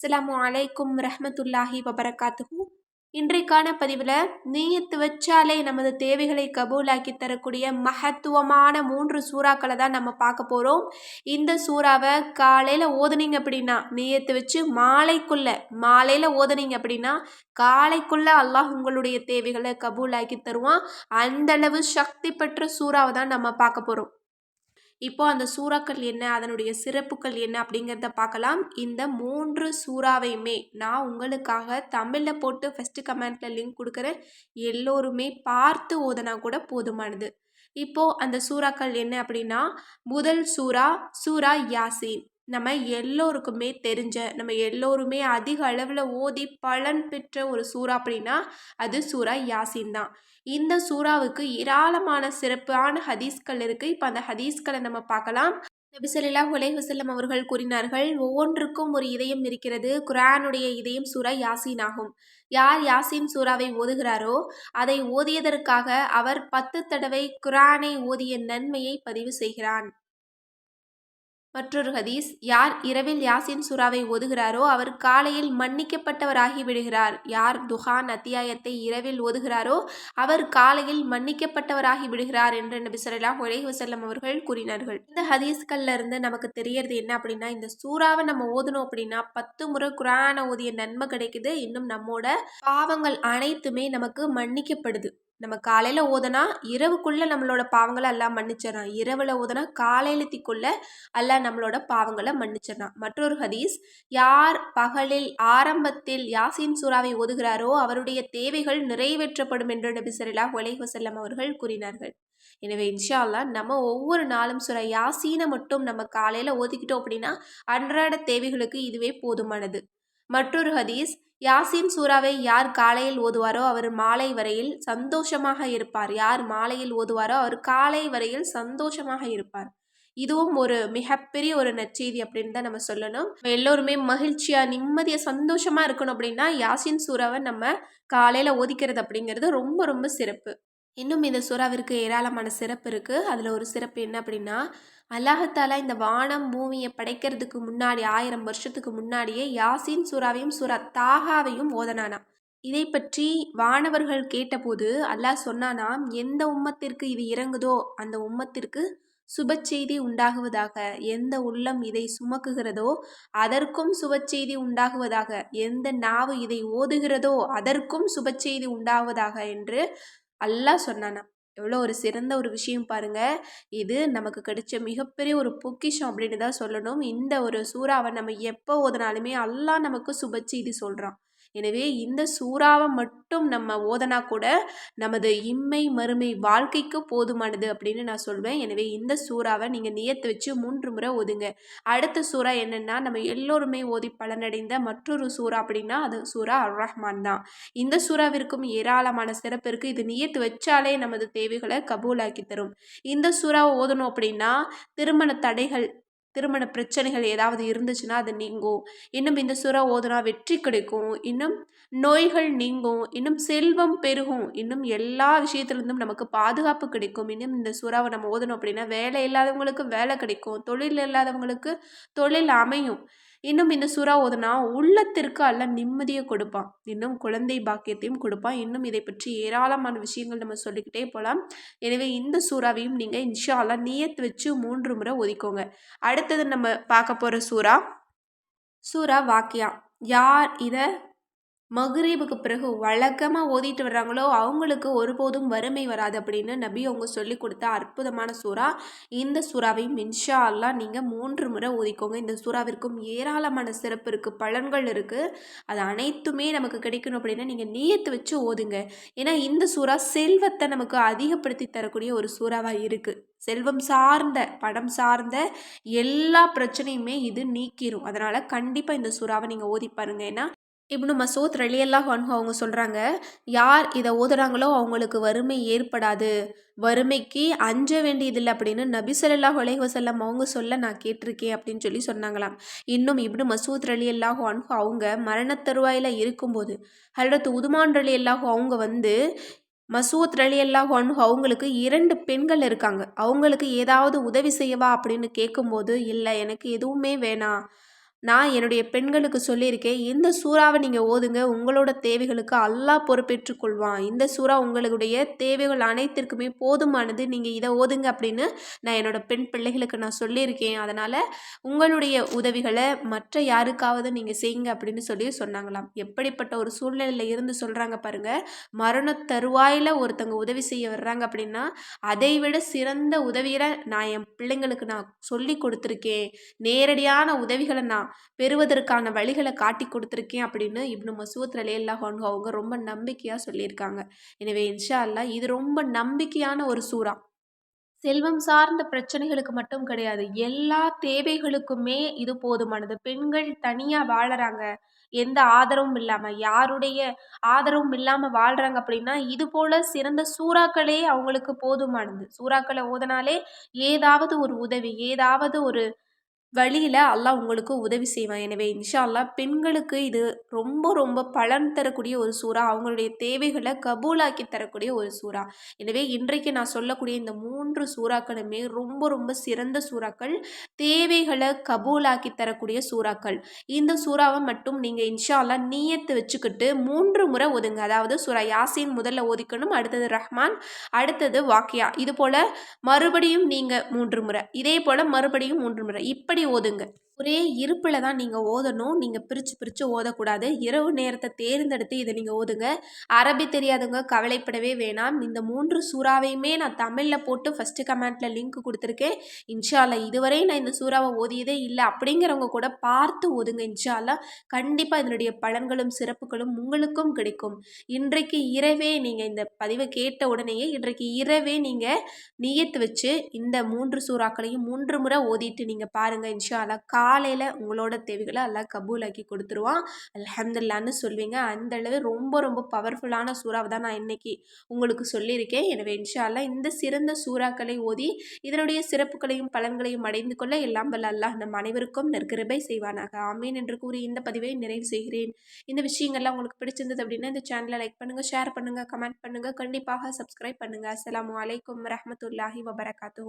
அஸ்லாம் அலைக்கும் ரஹமத்துல்லாஹி வபரகாத்துஹு. இன்றைக்கான பதிவில் நீயத்து வச்சாலே நமது தேவைகளை கபூலாக்கி தரக்கூடிய மகத்துவமான மூன்று சூறாக்களை தான் நம்ம பார்க்க போகிறோம் இந்த சூறாவை காலையில் ஓதுனீங்க அப்படின்னா நீயத்து வச்சு மாலைக்குள்ளே மாலையில் ஓதுனீங்க அப்படின்னா காலைக்குள்ளே அல்லாஹ் உங்களுடைய தேவைகளை கபூலாக்கி தருவான். அந்தளவு சக்தி பெற்ற சூறாவை தான் நம்ம பார்க்க போகிறோம் இப்போ அந்த சூறாக்கள் என்ன? அதனுடைய சிறப்புகள் என்ன? அப்படிங்கிறத பார்க்கலாம். இந்த மூன்று சூறாவையுமே நான் உங்களுக்காக தமிழில் போட்டு ஃபஸ்ட்டு கமெண்ட்டில் லிங்க் கொடுக்குறேன். எல்லோருமே பார்த்து ஓதனா கூட போதுமானது. இப்போது அந்த சூறாக்கள் என்ன அப்படின்னா முதல் சூறா சூரா யாசின். நம்ம எல்லோருக்குமே தெரிஞ்ச நம்ம எல்லோருமே அதிக அளவில் ஓதி பலன் பெற்ற ஒரு சூறா அப்படின்னா அது சூறா யாசின் தான். இந்த சூறாவுக்கு ஏராளமான சிறப்பான ஹதீஸ்கள் இருக்குது இப்போ அந்த ஹதீஸ்களை நம்ம பார்க்கலாம். நபிசல்லா உலை வசல்லம் அவர்கள் கூறினார்கள் ஒவ்வொன்றுக்கும் ஒரு இதயம் இருக்கிறது. குரானுடைய இதயம் சூறா யாசின் ஆகும். யார் யாசின் சூறாவை ஓதுகிறாரோ அதை ஓதியதற்காக அவர் பத்து தடவை குரானை ஓதிய நன்மையை பதிவு செய்கிறான். மற்றொரு ஹதீஸ் யார் இரவில் யாசின் சுறாவை ஓதுகிறாரோ அவர் காலையில் மன்னிக்கப்பட்டவராகி விடுகிறார். யார் துஹான் அத்தியாயத்தை இரவில் ஓதுகிறாரோ அவர் காலையில் மன்னிக்கப்பட்டவராகி விடுகிறார் என்று நபி சொல்லா ஒரே வசல்லம் அவர்கள் கூறினார்கள். இந்த ஹதீஸ்கள்ல இருந்து நமக்கு தெரியறது என்ன அப்படின்னா இந்த சூறாவை நம்ம ஓதணும் அப்படின்னா பத்து முறை குரான ஓதிய நன்மை கிடைக்குது. இன்னும் நம்மோட பாவங்கள் அனைத்துமே நமக்கு மன்னிக்கப்படுது. நம்ம காலையில் ஓதனா இரவுக்குள்ளே நம்மளோட பாவங்களை எல்லாம் மன்னிச்சிடறான். இரவில் ஓதனா காலையிலத்திக்குள்ளே எல்லாம் நம்மளோட பாவங்களை மன்னிச்சிடறான். மற்றொரு ஹதீஸ் யார் பகலில் ஆரம்பத்தில் யாசின் சூறாவை ஓதுகிறாரோ அவருடைய தேவைகள் நிறைவேற்றப்படும் என்று நபி சரிலா ஒலைஹசல்லம் அவர்கள் கூறினார்கள். எனவே இன்ஷா அல்லா நம்ம ஒவ்வொரு நாளும் சுர யாசீனை மட்டும் நம்ம காலையில் ஓதிக்கிட்டோம் அப்படின்னா அன்றாட தேவைகளுக்கு இதுவே போதுமானது. மற்றொரு ஹதீஸ் யாசின் சூறாவை யார் காலையில் ஓதுவாரோ அவர் மாலை வரையில் சந்தோஷமாக இருப்பார். யார் மாலையில் ஓதுவாரோ அவர் காலை வரையில் சந்தோஷமாக இருப்பார். இதுவும் ஒரு மிகப்பெரிய ஒரு நற்செய்தி அப்படின்னு தான் நம்ம சொல்லணும். எல்லோருமே மகிழ்ச்சியாக நிம்மதியாக சந்தோஷமாக இருக்கணும் அப்படின்னா யாசின் சூறாவை நம்ம காலையில் ஓதிக்கிறது அப்படிங்கிறது ரொம்ப ரொம்ப சிறப்பு. இன்னும் இந்த சூறாவிற்கு ஏராளமான சிறப்பு இருக்குது அதில் ஒரு சிறப்பு என்ன அப்படின்னா அல்லாஹத்தாலா இந்த வானம் பூமியை படைக்கிறதுக்கு முன்னாடி ஆயிரம் வருஷத்துக்கு முன்னாடியே யாசின் சூறாவையும் சூரா தாகாவையும் ஓதனானா இதை பற்றி வானவர்கள் கேட்டபோது அல்லாஹ் சொன்னானாம் எந்த உம்மத்திற்கு இது இறங்குதோ அந்த உம்மத்திற்கு சுப செய்தி உண்டாகுவதாக எந்த உள்ளம் இதை சுமக்குகிறதோ அதற்கும் சுப செய்தி உண்டாகுவதாக எந்த நாவு இதை ஓதுகிறதோ அதற்கும் சுப செய்தி உண்டாகுவதாக என்று அல்லாஹ் சொன்னானா எவ்வளோ ஒரு சிறந்த ஒரு விஷயம் பாருங்கள் இது நமக்கு கிடைச்ச மிகப்பெரிய ஒரு பொக்கிஷம் அப்படின்னு தான் சொல்லணும். இந்த ஒரு சூறாவை நம்ம எப்போ ஓதுனாலுமே அல்லாஹ் நமக்கு சுப செய்தி சொல்கிறான் எனவே இந்த சூறாவை மட்டும் நம்ம ஓதனா கூட நமது இம்மை மறுமை வாழ்க்கைக்கு போதுமானது அப்படின்னு நான் சொல்வேன். எனவே இந்த சூறாவை நீங்கள் நியத்து வச்சு மூன்று முறை ஓதுங்க. அடுத்த சூறா என்னென்னா நம்ம எல்லோருமே ஓதி பலனடைந்த மற்றொரு சூறா அப்படின்னா அது சூறா அர் ரஹ்மான் தான். இந்த சூறாவிற்கும் ஏராளமான சிறப்பு இருக்குது இது நியத்து வச்சாலே நமது தேவைகளை கபூலாக்கி தரும். இந்த சூறாவை ஓதணும் அப்படின்னா திருமண தடைகள் திருமண பிரச்சனைகள் ஏதாவது இருந்துச்சுன்னா அது நீங்கும். இன்னும் இந்த சுறா ஓதுனா வெற்றி கிடைக்கும். இன்னும் நோய்கள் நீங்கும். இன்னும் செல்வம் பெருகும். இன்னும் எல்லா விஷயத்துலேருந்தும் நமக்கு பாதுகாப்பு கிடைக்கும். இன்னும் இந்த சுறாவை நம்ம ஓதணும் அப்படின்னா வேலை இல்லாதவங்களுக்கு வேலை கிடைக்கும். தொழில் இல்லாதவங்களுக்கு தொழில் அமையும். இன்னும் இந்த சுறா ஓதுனா உள்ளத்திற்கு அல்ல நிம்மதியை கொடுப்பான். இன்னும் குழந்தை பாக்கியத்தையும் கொடுப்பான். இன்னும் இதை பற்றி ஏராளமான விஷயங்கள் நம்ம சொல்லிக்கிட்டே போகலாம் எனவே இந்த சூறாவையும் நீங்கள் இன்ஷா அல்லா வச்சு மூன்று முறை ஒதுக்கோங்க. அடுத்தது நம்ம பார்க்க போகிற சூறா சூறா வாக்கியா யார் இதை மகுரீபுக்கு பிறகு வழக்கமாக ஓதிட்டு வர்றாங்களோ அவங்களுக்கு ஒருபோதும் வறுமை வராது அப்படின்னு நபி அவங்க சொல்லி கொடுத்த அற்புதமான சூறா. இந்த சூறாவையும் இன்ஷா அல்லா நீங்கள் மூன்று முறை ஓதிக்கோங்க. இந்த சூறாவிற்கும் ஏராளமான சிறப்பு இருக்குது பலன்கள் இருக்குது அது அனைத்துமே நமக்கு கிடைக்கணும் அப்படின்னா நீங்கள் நீயத்து வச்சு ஓதுங்க. ஏன்னா இந்த சூறா செல்வத்தை நமக்கு அதிகப்படுத்தி தரக்கூடிய ஒரு சூறாவாக இருக்குது செல்வம் சார்ந்த படம் சார்ந்த எல்லா பிரச்சனையுமே இது நீக்கிரும். அதனால் கண்டிப்பாக இந்த சூறாவை நீங்கள் ஓதி பாருங்க. ஏன்னா இப்னு மசூத் ரலியல்லா ஹன்ஹு அவங்க சொல்கிறாங்க யார் இதை ஓதுறாங்களோ அவங்களுக்கு வறுமை ஏற்படாது. வறுமைக்கு அஞ்ச வேண்டியதில்லை அப்படின்னு நபி சொல்லாஹ் வசல்லம் அவங்க சொல்ல நான் கேட்டிருக்கேன் அப்படின்னு சொல்லி சொன்னாங்களாம். இன்னும் இப்னு மசூத் ரலி அல்லாஹு அன்ஹு அவங்க மரணத்தருவாயில் இருக்கும்போது ஹல்ரத் உதுமான் ரலி அல்லாஹு அவங்க வந்து மசூத் ரலி அல்லாஹு அன்ஹு அவங்களுக்கு இரண்டு பெண்கள் இருக்காங்க. அவங்களுக்கு ஏதாவது உதவி செய்யவா அப்படின்னு கேட்கும்போது இல்லை எனக்கு எதுவுமே வேணாம். நான் என்னுடைய பெண்களுக்கு சொல்லியிருக்கேன் இந்த சூறாவை நீங்கள் ஓதுங்க உங்களோட தேவைகளுக்கு அல்லாஹ் பொறுப்பேற்றுக்கொள்வான் இந்த சூறா உங்களுடைய தேவைகள் அனைத்திற்குமே போதுமானது நீங்கள் இதை ஓதுங்க அப்படின்னு நான் என்னோட பெண் பிள்ளைகளுக்கு நான் சொல்லியிருக்கேன். அதனால் உங்களுடைய உதவிகளை மற்ற யாருக்காவது நீங்கள் செய்யுங்க அப்படின்னு சொல்லி சொன்னாங்களாம். எப்படிப்பட்ட ஒரு சூழ்நிலையில் இருந்து சொல்கிறாங்க பாருங்கள் மரண தருவாயில் ஒருத்தங்க உதவி செய்ய வர்றாங்க அப்படின்னா அதை விட சிறந்த உதவியை நான் என் பிள்ளைங்களுக்கு நான் சொல்லி கொடுத்துருக்கேன். நேரடியான உதவிகளை நான் பெறுவதற்கான வழிகளை காட்டி கொடுத்துருக்கேன் அப்படின்னு இப்னு மசூத் ரலியல்லா அவங்க ரொம்ப நம்பிக்கையாக சொல்லியிருக்காங்க. எனவே இன்ஷா அல்லா இது ரொம்ப நம்பிக்கையான ஒரு சூறா. செல்வம் சார்ந்த பிரச்சனைகளுக்கு மட்டும் கிடையாது. எல்லா தேவைகளுக்குமே இது போதுமானது. பெண்கள் தனியாக வாழறாங்க. எந்த ஆதரவும் இல்லாமல் யாருடைய ஆதரவும் இல்லாமல் வாழ்கிறாங்க அப்படின்னா இது போல் சிறந்த சூறாக்களே அவங்களுக்கு போதுமானது. சூறாக்களை ஓதனாலே ஏதாவது ஒரு உதவி ஏதாவது ஒரு வழியில் அல்லாஹ் உங்களுக்கு உதவி செய்வான். எனவே இன்ஷா அல்லா பெண்களுக்கு இது ரொம்ப ரொம்ப பலன் தரக்கூடிய ஒரு சூறா அவங்களுடைய தேவைகளை கபூலாக்கி தரக்கூடிய ஒரு சூறா. எனவே இன்றைக்கு நான் சொல்லக்கூடிய இந்த மூன்று சூறாக்களுமே ரொம்ப ரொம்ப சிறந்த சூறாக்கள் தேவைகளை கபூலாக்கி தரக்கூடிய சூறாக்கள். இந்த சூறாவை மட்டும் நீங்கள் இன்ஷா அல்லா நீயத்து வச்சுக்கிட்டு மூன்று முறை ஒதுங்க. அதாவது சூறா யாசின் முதல்ல ஒதுக்கணும் அடுத்தது ரஹ்மான் அடுத்தது வாக்கியா. இது போல் மறுபடியும் நீங்கள் மூன்று முறை. இதே போல் மறுபடியும் மூன்று முறை. இப்படி ஓதுங்க. ஒரே இருப்பில் தான் நீங்கள் ஓதணும். நீங்கள் பிரித்து பிரித்து ஓதக்கூடாது. இரவு நேரத்தை தேர்ந்தெடுத்து இதை நீங்கள் ஓதுங்க. அரபி தெரியாதவங்க கவலைப்படவே வேணாம். இந்த மூன்று சூறாவையுமே நான் தமிழில் போட்டு ஃபஸ்ட்டு கமெண்ட்டில் லிங்க் கொடுத்துருக்கேன். இன்ஷால்லா இதுவரை நான் இந்த சூறாவை ஓதியதே இல்லை. அப்படிங்கிறவங்க கூட பார்த்து ஓதுங்க இன்ஷால்லா கண்டிப்பாக இதனுடைய பலன்களும் சிறப்புகளும் உங்களுக்கும் கிடைக்கும். இன்றைக்கு இரவே நீங்கள் இந்த பதிவை கேட்ட உடனேயே இன்றைக்கு இரவே நீங்கள் நியத்து வச்சு இந்த மூன்று சூறாக்களையும் மூன்று முறை ஓதிட்டு நீங்கள் பாருங்கள் இன்ஷால்லா கா காலையில் உங்களோட தேவைகளை எல்லாம் கபூலாக்கி கொடுத்துருவான். அலமதுல்லான்னு சொல்வீங்க. அந்தளவு ரொம்ப ரொம்ப பவர்ஃபுல்லான சூறாவை தான் நான் இன்றைக்கி உங்களுக்கு சொல்லியிருக்கேன். எனவே இன்ஷால்லா இந்த சிறந்த சூறாக்களை ஓதி இதனுடைய சிறப்புகளையும் பலன்களையும் அடைந்து கொள்ள எல்லாம் வல்ல அல்லாஹ் நம் அனைவருக்கும் நற்கிருபை செய்வானாக. ஆமீன் என்று கூறி இந்த பதிவை நிறைவு செய்கிறேன். இந்த விஷயங்கள்லாம் உங்களுக்கு பிடிச்சிருந்தது அப்படின்னா இந்த சேனலை லைக் பண்ணுங்கள் ஷேர் பண்ணுங்கள் கமெண்ட் பண்ணுங்கள் கண்டிப்பாக சப்ஸ்கிரைப் பண்ணுங்கள் அஸ்லாம் வலைக்கம் வரமத்துல்லாஹி வபரகாத்தூ